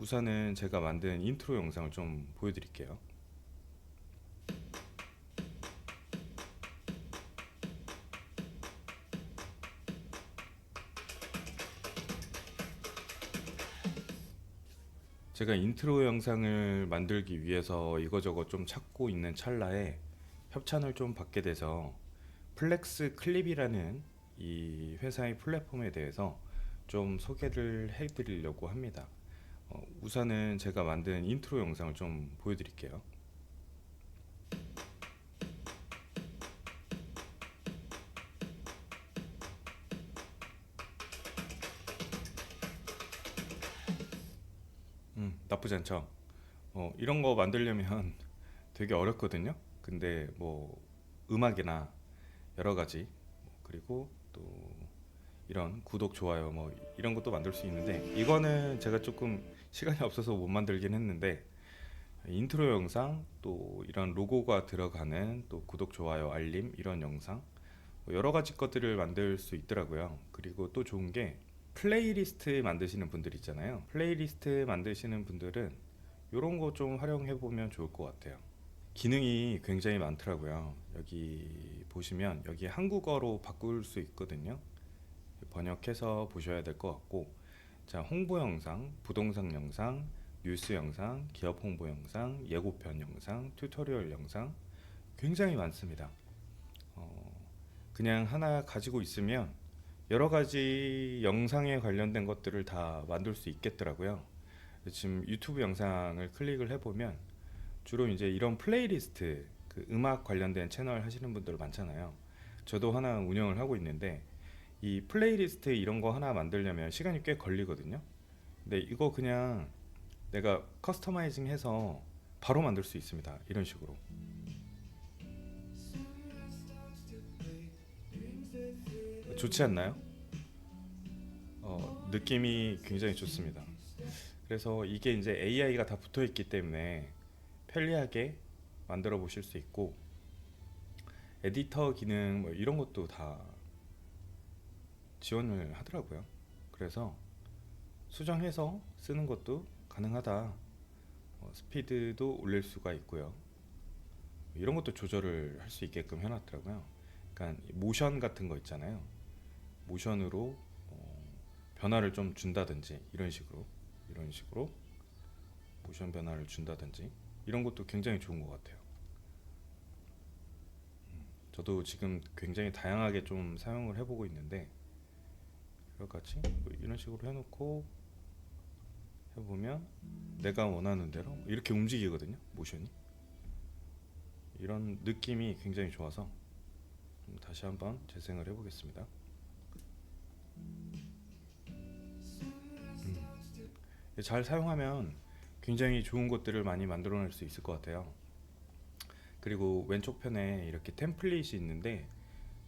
우선은 제가 만든 인트로 영상을 좀 보여드릴게요. 제가 인트로 영상을 만들기 위해서 이거저거 좀 찾고 있는 찰나에 협찬을 좀 받게 돼서 플렉스 클립이라는 이 회사의 플랫폼에 대해서 좀 소개를 해드리려고 합니다. 어, 우선은 제가 만든 인트로 영상을 좀 보여드릴게요. 음, 나쁘지 않죠. 어, 이런 거 만들려면 되게 어렵거든요. 근데 뭐 음악이나 여러 가지 뭐 그리고 또 이런 구독 좋아요 뭐 이런 것도 만들 수 있는데 이거는 제가 조금 시간이 없어서 못 만들긴 했는데 인트로 영상 또 이런 로고가 들어가는 또 구독 좋아요 알림 이런 영상 뭐 여러 가지 것들을 만들 수 있더라고요. 그리고 또 좋은 게 플레이리스트 만드시는 분들 있잖아요. 플레이리스트 만드시는 분들은 이런 거 좀 활용해 보면 좋을 것 같아요. 기능이 굉장히 많더라고요. 여기 보시면 여기 한국어로 바꿀 수 있거든요. 번역해서 보셔야 될 것 같고, 자 홍보 영상, 부동산 영상, 뉴스 영상, 기업 홍보 영상, 예고편 영상, 튜토리얼 영상 굉장히 많습니다. 어, 그냥 하나 가지고 있으면 여러 가지 영상에 관련된 것들을 다 만들 수 있겠더라고요. 지금 유튜브 영상을 클릭을 해보면 주로 이제 이런 플레이리스트 그 음악 관련된 채널 하시는 분들 많잖아요. 저도 하나 운영을 하고 있는데 이 플레이리스트 이런 거 하나 만들려면 시간이 꽤 걸리거든요. 근데 이거 그냥 내가 커스터마이징 해서 바로 만들 수 있습니다. 이런 식으로. 좋지 않나요? 어, 느낌이 굉장히 좋습니다. 그래서 이게 이제 AI가 다 붙어 있기 때문에 편리하게 만들어 보실 수 있고 에디터 기능 뭐 이런 것도 다 지원을 하더라고요. 그래서 수정해서 쓰는 것도 가능하다. 어, 스피드도 올릴 수가 있고요. 이런 것도 조절을 할 수 있게끔 해놨더라고요. 그러니까 이 모션 같은 거 있잖아요. 모션으로 어, 변화를 좀 준다든지 이런 식으로 이런 식으로 모션 변화를 준다든지 이런 것도 굉장히 좋은 것 같아요. 음, 저도 지금 굉장히 다양하게 좀 사용을 해보고 있는데 여러 가지 뭐 이런 식으로 해놓고 해보면 내가 원하는 대로 이렇게 움직이거든요 모션이 이런 느낌이 굉장히 좋아서 좀 다시 한번 재생을 해보겠습니다. 음, 잘 사용하면 굉장히 좋은 것들을 많이 만들어낼 수 있을 것 같아요. 그리고 왼쪽 편에 이렇게 템플릿이 있는데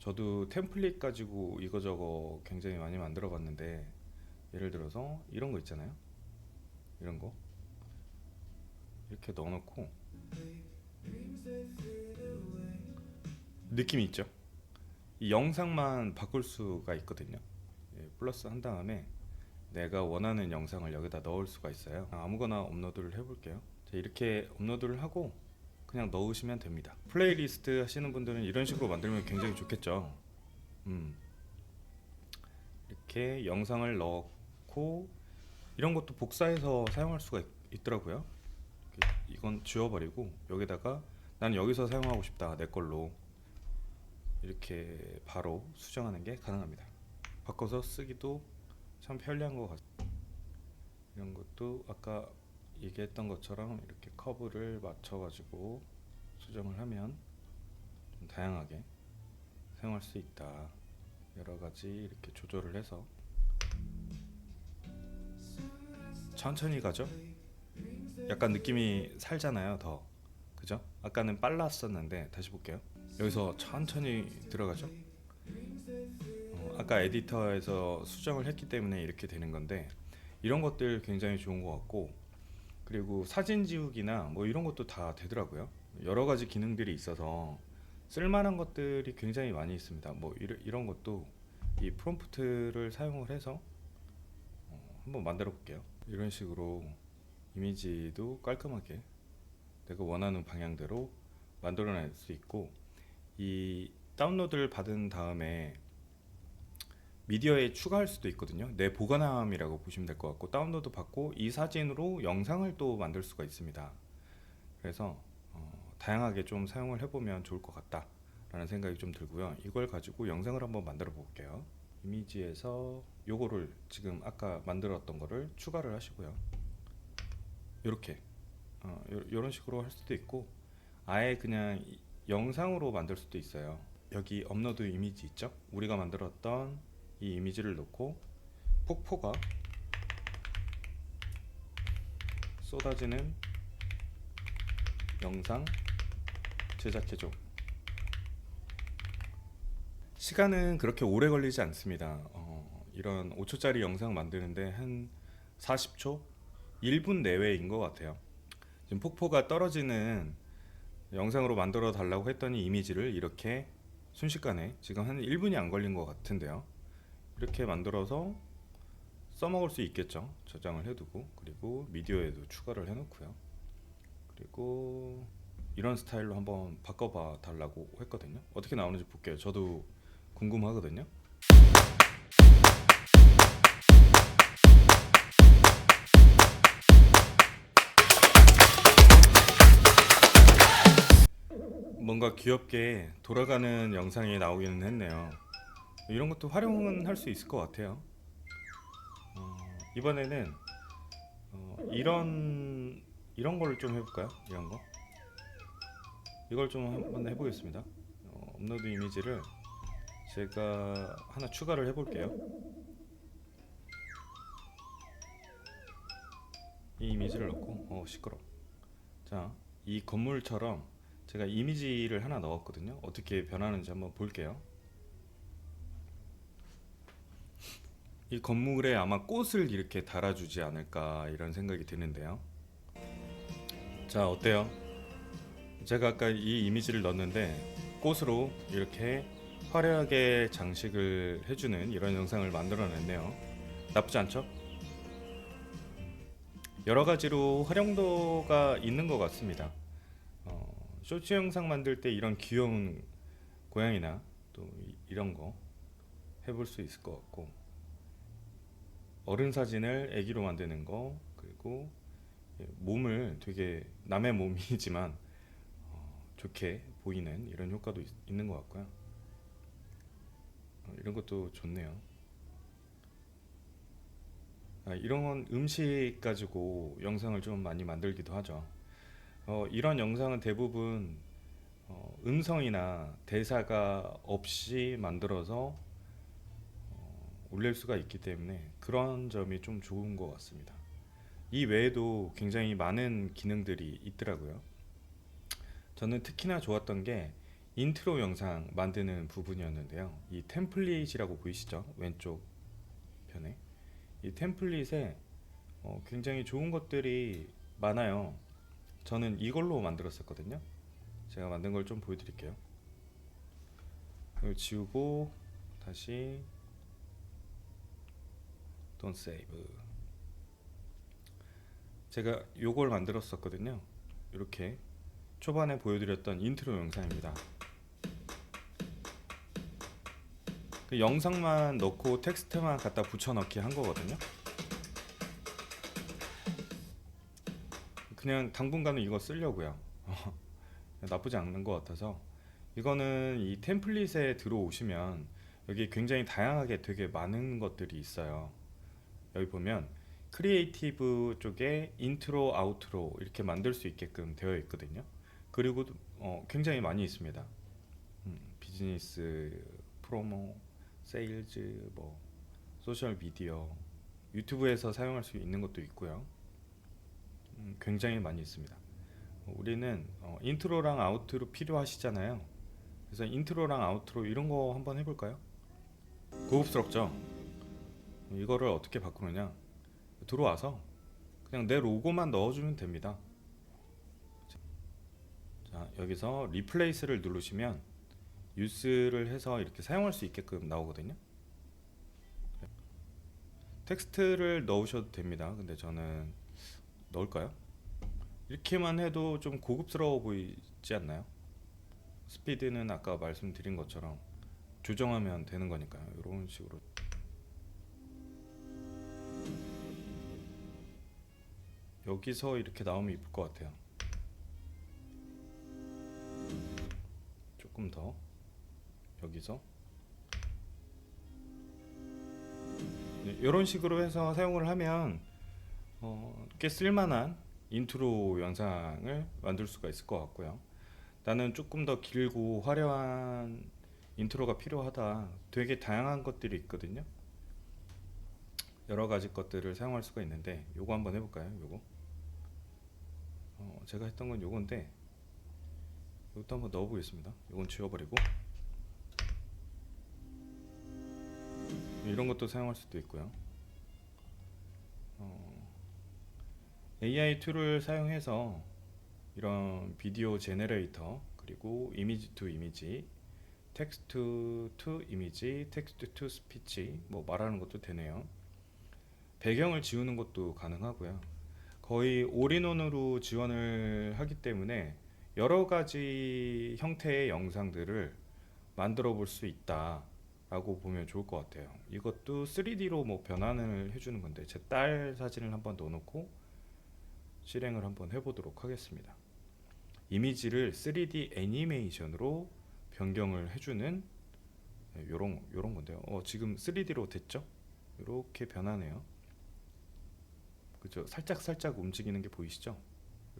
저도 템플릿 가지고 이거저거 굉장히 많이 만들어 봤는데 예를 들어서 이런 거 있잖아요. 이런 거 이렇게 넣어놓고 느낌이 있죠. 이 영상만 바꿀 수가 있거든요. 예, 플러스 한 다음에 내가 원하는 영상을 여기다 넣을 수가 있어요. 아무거나 업로드를 해볼게요. 자, 이렇게 업로드를 하고 그냥 넣으시면 됩니다. 플레이리스트 하시는 분들은 이런 식으로 만들면 굉장히 좋겠죠. 음. 이렇게 영상을 넣고 이런 것도 복사해서 사용할 수가 있, 더라고요 이건 지워버리고 여기다가 난 여기서 사용하고 싶다 내 걸로 이렇게 바로 수정하는 게 가능합니다. 바꿔서 쓰기도 참 편리한 것 같습니다. 이런 것도 아까 얘기했던 것처럼 이렇게 커브를 맞춰가지고 수정을 하면 좀 다양하게 사용할 수 있다. 여러 가지 이렇게 조절을 해서 천천히 가죠. 약간 느낌이 살잖아요, 더. 그죠? 아까는 빨랐었는데 다시 볼게요. 여기서 천천히 들어가죠. 어, 아까 에디터에서 수정을 했기 때문에 이렇게 되는 건데 이런 것들 굉장히 좋은 것 같고 그리고 사진 지우기나 뭐 이런 것도 다 되더라고요. 여러 가지 기능들이 있어서 쓸만한 것들이 굉장히 많이 있습니다. 뭐 이런, 이런 것도 이 프롬프트를 사용을 해서 어, 한번 만들어 볼게요. 이런 식으로 이미지도 깔끔하게 내가 원하는 방향대로 만들어낼 수 있고 이 다운로드를 받은 다음에 미디어에 추가할 수도 있거든요. 내 보관함이라고 보시면 될 것 같고 다운로드 받고 이 사진으로 영상을 또 만들 수가 있습니다. 그래서 어, 다양하게 좀 사용을 해보면 좋을 것 같다라는 생각이 좀 들고요. 이걸 가지고 영상을 한번 만들어 볼게요. 이미지에서 요거를 지금 아까 만들었던 거를 추가를 하시고요. 이렇게 어, 이런 식으로 할 수도 있고 아예 그냥 이- 영상으로 만들 수도 있어요. 여기 업로드 이미지 있죠? 우리가 만들었던 이 이미지를 넣고 폭포가 쏟아지는 영상 제작해줘. 시간은 그렇게 오래 걸리지 않습니다. 어, 이런 5초짜리 영상 만드는데 한 40초, 1분 내외인 것 같아요. 지금 폭포가 떨어지는 영상으로 만들어 달라고 했더니 이미지를 이렇게 순식간에 지금 한 1분이 안 걸린 것 같은데요. 이렇게 만들어서 써먹을 수 있겠죠. 저장을 해두고 그리고 미디어에도 추가를 해놓고요. 그리고 이런 스타일로 한번 바꿔봐 달라고 했거든요. 어떻게 나오는지 볼게요. 저도 궁금하거든요. 뭔가 귀엽게 돌아가는 영상이 나오기는 했네요. 이런 것도 활용은 할 수 있을 것 같아요. 어, 이번에는 어, 이런 이런 걸좀 해볼까요? 이런 거. 이걸 좀 한번 해보겠습니다. 어, 업로드 이미지를 제가 하나 추가를 해볼게요. 이 이미지를 넣고 어 시끄러. 자, 이 건물처럼 제가 이미지를 하나 넣었거든요. 어떻게 변하는지 한번 볼게요. 이 건물에 아마 꽃을 이렇게 달아주지 않을까 이런 생각이 드는데요. 자, 어때요? 제가 아까 이 이미지를 넣었는데 꽃으로 이렇게 화려하게 장식을 해주는 이런 영상을 만들어냈네요. 나쁘지 않죠? 여러 가지로 활용도가 있는 것 같습니다. 어, 쇼츠 영상 만들 때 이런 귀여운 고양이나 또 이- 이런 거 해볼 수 있을 것 같고 어른 사진을 애기로 만드는 거 그리고 예, 몸을 되게 남의 몸이지만 어, 좋게 보이는 이런 효과도 있, 있는 것 같고요. 어, 이런 것도 좋네요. 아, 이런 건 음식 가지고 영상을 좀 많이 만들기도 하죠. 어, 이런 영상은 대부분 어, 음성이나 대사가 없이 만들어서 어, 올릴 수가 있기 때문에 그런 점이 좀 좋은 것 같습니다. 이 외에도 굉장히 많은 기능들이 있더라고요. 저는 특히나 좋았던 게 인트로 영상 만드는 부분이었는데요. 이 템플릿이라고 보이시죠? 왼쪽 편에 이 템플릿에 어, 굉장히 좋은 것들이 많아요. 저는 이걸로 만들었었거든요. 제가 만든 걸 좀 보여드릴게요. 이걸 지우고 다시 don't save. 제가 요걸 만들었었거든요. 이렇게 초반에 보여드렸던 인트로 영상입니다. 그 영상만 넣고 텍스트만 갖다 붙여넣기 한 거거든요. 그냥 당분간은 이거 쓰려고요. 나쁘지 않는 것 같아서 이거는 이 템플릿에 들어오시면 여기 굉장히 다양하게 되게 많은 것들이 있어요. 여기 보면 크리에이티브 쪽에 인트로, 아우트로 이렇게 만들 수 있게끔 되어 있거든요. 그리고 어, 굉장히 많이 있습니다. 음, 비즈니스, 프로모, 세일즈, 뭐 소셜 미디어, 유튜브에서 사용할 수 있는 것도 있고요. 음, 굉장히 많이 있습니다. 어, 우리는 어, 인트로랑 아우트로 필요하시잖아요. 그래서 인트로랑 아우트로 이런 거 한번 해볼까요? 고급스럽죠? 이거를 어떻게 바꾸느냐? 들어와서 그냥 내 로고만 넣어주면 됩니다. 자 여기서 리플레이스를 누르시면 유스를 해서 이렇게 사용할 수 있게끔 나오거든요. 텍스트를 넣으셔도 됩니다. 근데 저는 넣을까요? 이렇게만 해도 좀 고급스러워 보이지 않나요? 스피드는 아까 말씀드린 것처럼 조정하면 되는 거니까요. 이런 식으로 여기서 이렇게 나오면 이쁠 것 같아요. 조금 더 여기서 이런 식으로 해서 사용을 하면 어, 꽤 쓸만한 인트로 영상을 만들 수가 있을 것 같고요. 나는 조금 더 길고 화려한 인트로가 필요하다. 되게 다양한 것들이 있거든요. 여러 가지 것들을 사용할 수가 있는데 요거 한번 해볼까요? 요거 어, 제가 했던 건 요건데 이것도 한번 넣어보겠습니다. 요건 지워버리고 이런 것도 사용할 수도 있고요. 어, AI 툴을 사용해서 이런 비디오 제너레이터 그리고 이미지 투 이미지 텍스트 투 이미지 텍스트 투 스피치 뭐 말하는 것도 되네요. 배경을 지우는 것도 가능하고요. 거의 올인원으로 지원을 하기 때문에 여러 가지 형태의 영상들을 만들어 볼 수 있다 라고 보면 좋을 것 같아요. 이것도 3D로 뭐 변환을 해주는 건데 제 딸 사진을 한번 넣어놓고 실행을 한번 해보도록 하겠습니다. 이미지를 3D 애니메이션으로 변경을 해주는 이런 이런 건데요. 어, 지금 3D로 됐죠? 이렇게 변하네요. 그죠? 살짝 살짝 움직이는 게 보이시죠?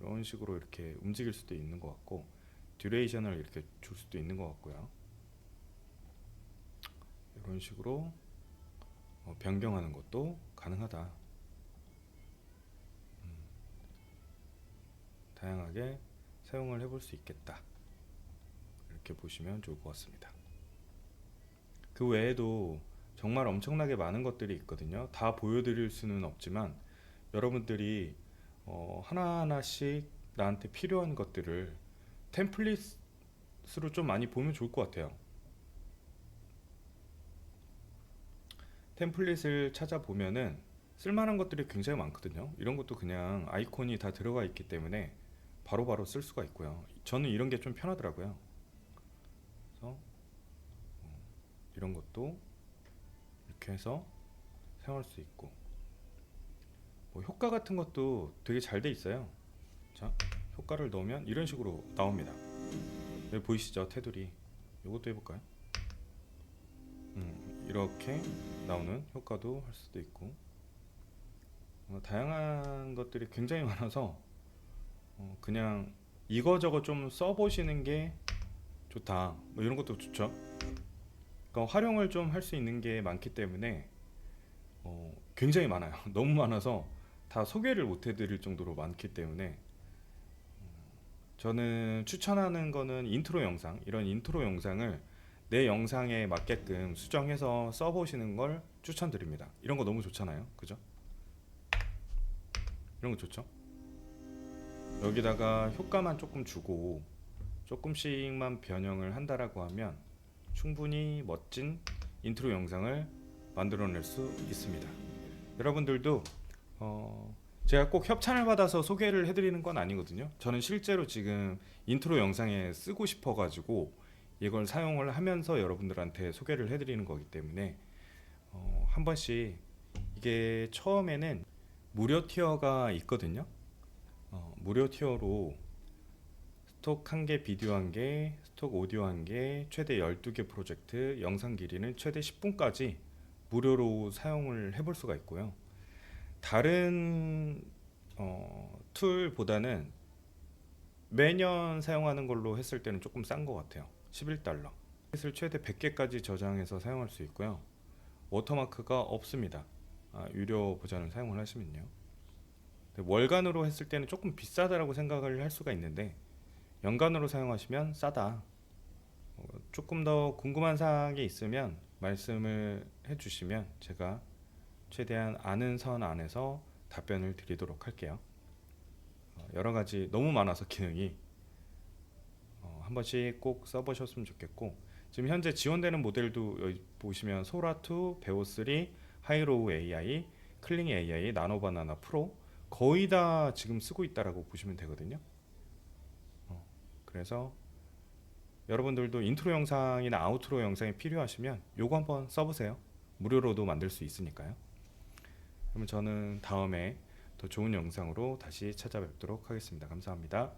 이런 식으로 이렇게 움직일 수도 있는 것 같고 듀레이션을 이렇게 줄 수도 있는 것 같고요. 이런 식으로 어, 변경하는 것도 가능하다. 음, 다양하게 사용을 해볼 수 있겠다. 이렇게 보시면 좋을 것 같습니다. 그 외에도 정말 엄청나게 많은 것들이 있거든요. 다 보여드릴 수는 없지만 여러분들이 어, 하나하나씩 나한테 필요한 것들을 템플릿으로 좀 많이 보면 좋을 것 같아요. 템플릿을 찾아보면은 쓸만한 것들이 굉장히 많거든요. 이런 것도 그냥 아이콘이 다 들어가 있기 때문에 바로바로 쓸 수가 있고요. 저는 이런 게 좀 편하더라고요. 그래서 어, 이런 것도 이렇게 해서 사용할 수 있고 뭐 효과 같은 것도 되게 잘 돼 있어요. 자, 효과를 넣으면 이런 식으로 나옵니다. 여기 보이시죠? 테두리. 이것도 해볼까요? 음, 이렇게 나오는 효과도 할 수도 있고 어, 다양한 것들이 굉장히 많아서 어, 그냥 이거저거 좀 써보시는 게 좋다. 뭐 이런 것도 좋죠. 그러니까 활용을 좀 할 수 있는 게 많기 때문에 어, 굉장히 많아요. 너무 많아서 다 소개를 못 해드릴 정도로 많기 때문에 음, 저는 추천하는 거는 인트로 영상 이런 인트로 영상을 내 영상에 맞게끔 수정해서 써보시는 걸 추천드립니다. 이런 거 너무 좋잖아요, 그죠? 이런 거 좋죠? 여기다가 효과만 조금 주고 조금씩만 변형을 한다라고 하면 충분히 멋진 인트로 영상을 만들어낼 수 있습니다. 여러분들도 어, 제가 꼭 협찬을 받아서 소개를 해드리는 건 아니거든요. 저는 실제로 지금 인트로 영상에 쓰고 싶어가지고 이걸 사용을 하면서 여러분들한테 소개를 해드리는 거기 때문에 어, 한 번씩 이게 처음에는 무료 티어가 있거든요. 어, 무료 티어로 스톡 한 개, 비디오 한 개, 스톡 오디오 한 개, 최대 12개 프로젝트, 영상 길이는 최대 10분까지 무료로 사용을 해볼 수가 있고요. 다른 어, 툴보다는 매년 사용하는 걸로 했을 때는 조금 싼 것 같아요. 11달러. 을 최대 100개까지 저장해서 사용할 수 있고요. 워터마크가 없습니다. 아, 유료 버전을 사용을 하시면요. 월간으로 했을 때는 조금 비싸다라고 생각을 할 수가 있는데 연간으로 사용하시면 싸다. 어, 조금 더 궁금한 사항이 있으면 말씀을 해주시면 제가 최대한 아는 선 안에서 답변을 드리도록 할게요. 어, 여러 가지 너무 많아서 기능이 어, 한 번씩 꼭 써보셨으면 좋겠고 지금 현재 지원되는 모델도 보시면 소라2, 베오3, 하이로우 AI, 클링 AI, 나노바나나 프로 거의 다 지금 쓰고 있다라고 보시면 되거든요. 어, 그래서 여러분들도 인트로 영상이나 아우트로 영상이 필요하시면 요거 한번 써보세요. 무료로도 만들 수 있으니까요. 그럼 저는 다음에 더 좋은 영상으로 다시 찾아뵙도록 하겠습니다. 감사합니다.